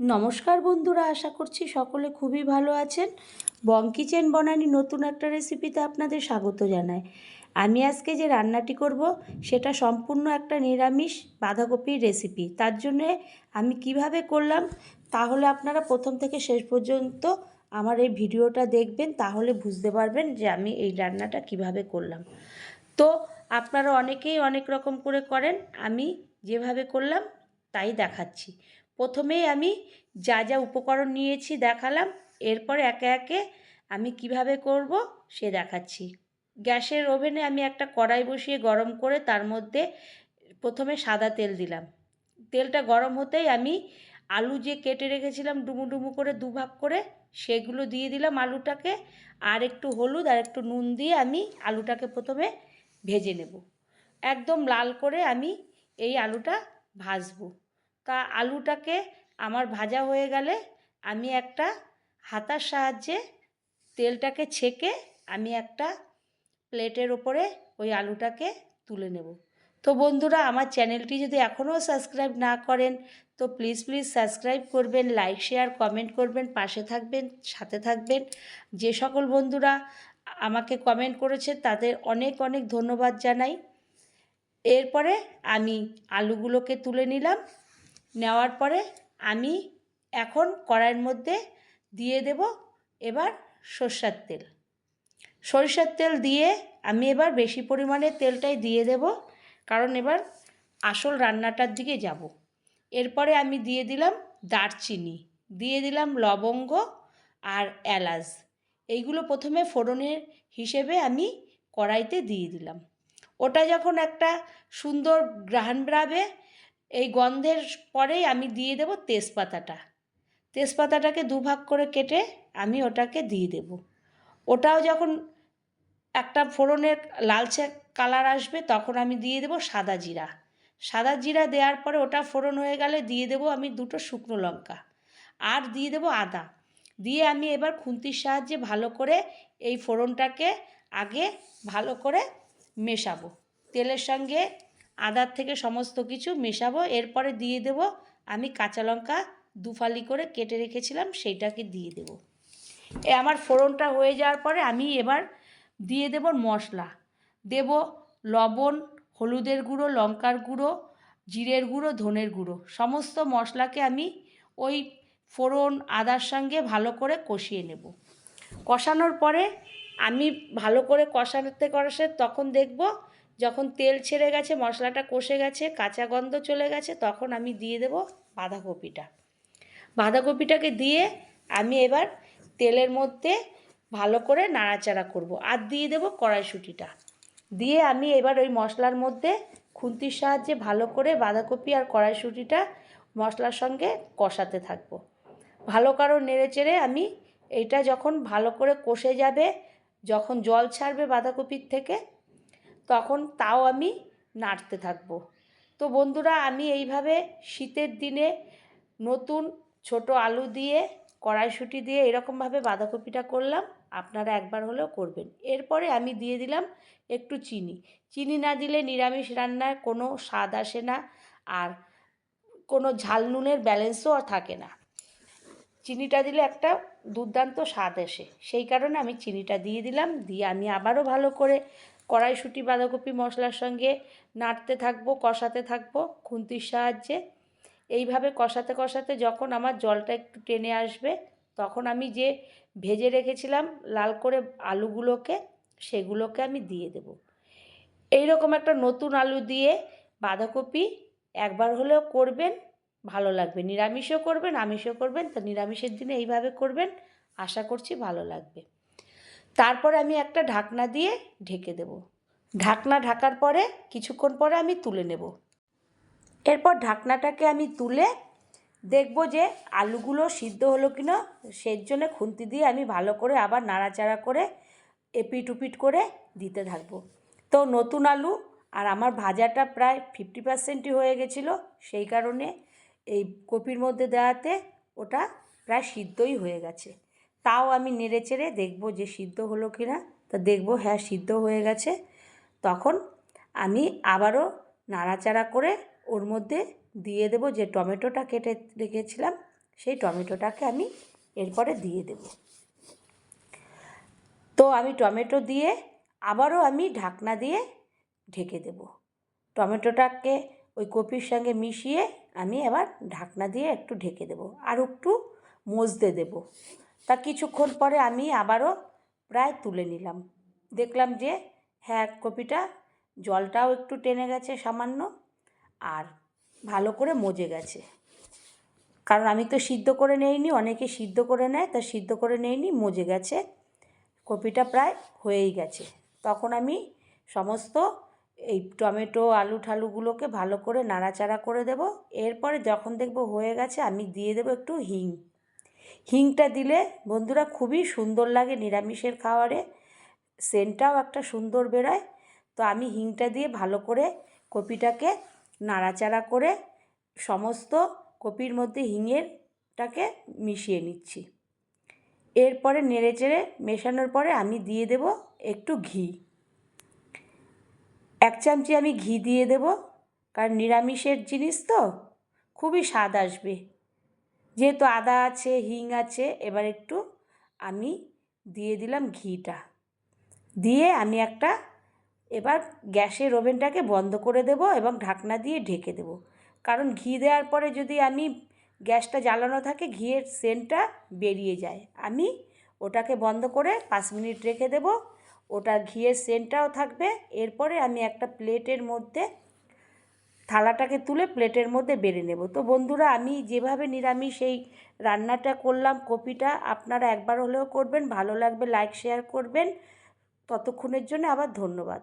নমস্কার বন্ধুরা, আশা করছি সকলে খুবই ভালো আছেন। বং কিচেন বনানি নতুন একটা রেসিপিতে আপনাদের স্বাগত জানাই। আমি আজকে যে রান্নাটি করব, সেটা সম্পূর্ণ একটা নিরামিষ বাঁধাকপির রেসিপি তার জন্যে আমি কীভাবে করলাম, তাহলে আপনারা প্রথম থেকে শেষ পর্যন্ত আমার এই ভিডিওটা দেখবেন, তাহলে বুঝতে পারবেন যে আমি এই রান্নাটা কীভাবে করলাম। তো আপনারা অনেকেই অনেক রকম করে করেন, আমি যেভাবে করলাম, তাই দেখাচ্ছি। প্রথমেই আমি যা যা উপকরণ নিয়েছি দেখালাম, এরপর একে একে আমি কীভাবে করব সে দেখাচ্ছি। গ্যাসের ওভেনে আমি একটা কড়াই বসিয়ে গরম করে তার মধ্যে প্রথমে সাদা তেল দিলাম। তেলটা গরম হতেই আমি আলু যে কেটে রেখেছিলাম ডুমু ডুমু করে দুভাগ করে, সেগুলো দিয়ে দিলাম আলুটাকে, আর একটু হলুদ আর একটু নুন দিয়ে আমি আলুটাকে প্রথমে ভেজে নেব। একদম লাল করে আমি এই আলুটা ভাজবো। তা আলুটাকে আমার ভাজা হয়ে গেলে আমি একটা হাতার সাহায্যে তেলটাকে ছেঁকে আমি একটা প্লেটের ওপরে ওই আলুটাকে তুলে নেব। তো বন্ধুরা, আমার চ্যানেলটি যদি এখনও সাবস্ক্রাইব না করেন, তো প্লিজ প্লিজ সাবস্ক্রাইব করবেন, লাইক, শেয়ার, কমেন্ট করবেন, পাশে থাকবেন, সাথে থাকবেন। যে সকল বন্ধুরা আমাকে কমেন্ট করেছে, তাদের অনেক অনেক ধন্যবাদ জানাই। এরপরে আমি আলুগুলোকে তুলে নিলাম। নেওয়ার পরে আমি এখন কড়াইয়ের মধ্যে দিয়ে দেব এবার সর্ষার তেল। সরিষার তেল দিয়ে আমি এবার বেশি পরিমাণে তেলটাই দিয়ে দেব, কারণ এবার আসল রান্নাটার দিকে যাব। এরপরে আমি দিয়ে দিলাম দারচিনি, দিয়ে দিলাম লবঙ্গ আর এলাচ। এইগুলো প্রথমে ফোড়নের হিসেবে আমি কড়াইতে দিয়ে দিলাম। ওটা যখন একটা সুন্দর ঘ্রাণ বেরাবে এই গন্ধের পরেই আমি দিয়ে দেব তেজপাতাটা। তেজপাতাটাকে দুভাগ করে কেটে আমি ওটাকে দিয়ে দেব। ওটাও যখন একটা ফোড়নের লালচে কালার আসবে তখন আমি দিয়ে দেব সাদা জিরা। সাদা জিরা দেওয়ার পরে ওটা ফোড়ন হয়ে গেলে দিয়ে দেব আমি দুটো শুকনো লঙ্কা। আর দিয়ে দেব আদা। দিয়ে আমি এবার খুন্তির সাহায্যে ভালো করে এই ফোড়নটাকে আগে ভালো করে মেশাবো। তেলের সঙ্গে আদার থেকে সমস্ত কিছু মেশাবো, এরপরে দিয়ে দেব। আমি কাঁচা লঙ্কা দুফালি করে কেটে রেখেছিলাম, সেইটাকে দিয়ে দেব। এ আমার ফোড়নটা হয়ে যাওয়ার পরে আমি এবার দিয়ে দেব মশলা। দেব লবণ, হলুদের গুঁড়ো, লঙ্কার গুঁড়ো, জিরের গুঁড়ো, ধনের গুঁড়ো। সমস্ত মশলাকে আমি ওই ফোড়ন, আদার সঙ্গে ভালো করে কষিয়ে নেব। কষানোর পরে আমি ভালো করে কষাতে কষাতে তখন দেখব যখন তেল ছেড়ে গেছে, মশলাটা কষে গেছে, কাঁচা গন্ধ চলে গেছে, তখন আমি দিয়ে দেব বাঁধাকপিটা। বাঁধাকপিটাকে দিয়ে আমি এবার তেলের মধ্যে ভালো করে নাড়াচাড়া করব আর দিয়ে দেব কড়াইশুঁটিটা। দিয়ে আমি এবার ওই মশলার মধ্যে খুন্তির সাহায্যে ভালো করে বাঁধাকপি আর কড়াইশুঁটিটা মশলার সঙ্গে কষাতে থাকব। ভালো কারও নেড়ে চেড়ে আমি এটা যখন ভালো করে কষে যাবে, যখন জল ছাড়বে বাঁধাকপির থেকে তখন তাও আমি নাড়তে থাকব। তো বন্ধুরা, আমি এইভাবে শীতের দিনে নতুন ছোট আলু দিয়ে, কড়াইশুঁটি দিয়ে এরকমভাবে বাঁধাকপিটা করলাম। আপনারা একবার হলেও করবেন। এরপরে আমি দিয়ে দিলাম একটু চিনি। চিনি না দিলে নিরামিষ রান্নায় কোনো স্বাদ আসে না আর কোনো ঝাল নুনের ব্যালেন্সও থাকে না। চিনিটা দিলে একটা দুর্দান্ত স্বাদ আসে। সেই কারণে আমি চিনিটা দিয়ে দিলাম, দিয়ে আমি আবারও ভালো করে কড়াইশুঁটি, বাঁধাকপি মশলার সঙ্গে নাড়তে থাকব, কষাতে থাকব খুন্তির সাহায্যে। এইভাবে কষাতে কষাতে যখন আমার জলটা একটু টেনে আসবে, তখন আমি যে ভেজে রেখেছিলাম লাল করে আলুগুলোকে, সেগুলোকে আমি দিয়ে দেব। এই রকম একটা নতুন আলু দিয়ে বাঁধাকপি একবার হলেও করবেন ভালো লাগবে। নিরামিষও করবেন, আমিষও করবেন, তো নিরামিষের দিনে এইভাবে করবেন, আশা করছি ভালো লাগবে। তারপরে আমি একটা ঢাকনা দিয়ে ঢেকে দেব। ঢাকনা ঢাকার পরে, কিছুক্ষণ পরে আমি তুলে নেব। এরপর ঢাকনাটাকে আমি তুলে দেখব যে আলুগুলো সিদ্ধ হলো কি না সেই জন্য খুন্তি দিয়ে আমি ভালো করে আবার নাড়াচাড়া করে এপিট উপিট করে দিতে থাকব। তো নতুন আলু, আর আমার ভাজাটা প্রায় ফিফটি পার্সেন্টই হয়ে গেছিল, সেই কারণে এই কপির মধ্যে দেওয়াতে ওটা প্রায় সিদ্ধই হয়ে গেছে। তাও আমি নেড়ে চেড়ে দেখব যে সিদ্ধ হলো কি না তা দেখব হ্যাঁ সিদ্ধ হয়ে গেছে। তখন আমি আবারও নাড়াচাড়া করে ওর মধ্যে দিয়ে দেবো যে টমেটোটা কেটে রেখেছিলাম, সেই টমেটোটাকে আমি এরপরে দিয়ে দেব। তো আমি টমেটো দিয়ে আবারও আমি ঢাকনা দিয়ে ঢেকে দেব। টমেটোটাকে ওই কপির সঙ্গে মিশিয়ে আমি এবার ঢাকনা দিয়ে একটু ঢেকে দেবো আর একটু মজতে দেব। তা কিছুক্ষণ পরে আমি আবারও প্রায় তুলে নিলাম। দেখলাম যে হ্যাঁ কপিটা জলটাও একটু টেনে গেছে সামান্য আর ভালো করে মজে গেছে। কারণ আমি তো সিদ্ধ করে নেইনি, অনেকে সিদ্ধ করে নেয়, তা সিদ্ধ করে নেইনি, মজে গেছে। কপিটা প্রায় হয়েই গেছে। তখন আমি সমস্ত এই টমেটো, আলু ঠালুগুলোকে ভালো করে নাড়াচাড়া করে দেব। এরপরে যখন দেখব হয়ে গেছে, আমি দিয়ে দেবো একটু হিং। হিংটা দিলে বন্ধুরা খুবই সুন্দর লাগে নিরামিষের খাবারে সেন্টটাও একটা সুন্দর বেরোয়। তো আমি হিংটা দিয়ে ভালো করে কপিটাকে নাড়াচাড়া করে সমস্ত কপির মধ্যে হিঙেরটাকে মিশিয়ে নিচ্ছি। এরপরে নেড়ে চেড়ে মেশানোর পরে আমি দিয়ে দেব একটু ঘি। এক চামচি আমি ঘি দিয়ে দেব, কারণ নিরামিষের জিনিস তো, খুবই স্বাদ আসবে। যেহেতু আদা আছে, হিং আছে, এবার একটু আমি দিয়ে দিলাম ঘিটা। দিয়ে আমি একটা, এবার গ্যাসের ওভেনটাকে বন্ধ করে দেব এবং ঢাকনা দিয়ে ঢেকে দেব। কারণ ঘি দেওয়ার পরে যদি আমি গ্যাসটা জ্বালানো থাকে, ঘিয়ের সেন্টটা বেরিয়ে যায়। আমি ওটাকে বন্ধ করে পাঁচ মিনিট রেখে দেব। ওটা ঘিয়ের সেন্টটাও থাকবে। এরপরে আমি একটা প্লেটের মধ্যে থালাটাকে তুলে প্লেটের মধ্যে বেড়ে নেব। তো বন্ধুরা, আমি যেভাবে নিরামিষ এই রান্নাটা করলাম, কপিটা, আপনারা একবার হলেও করবেন। ভালো লাগবে লাইক শেয়ার করবেন। ততক্ষণের জন্য আবার ধন্যবাদ।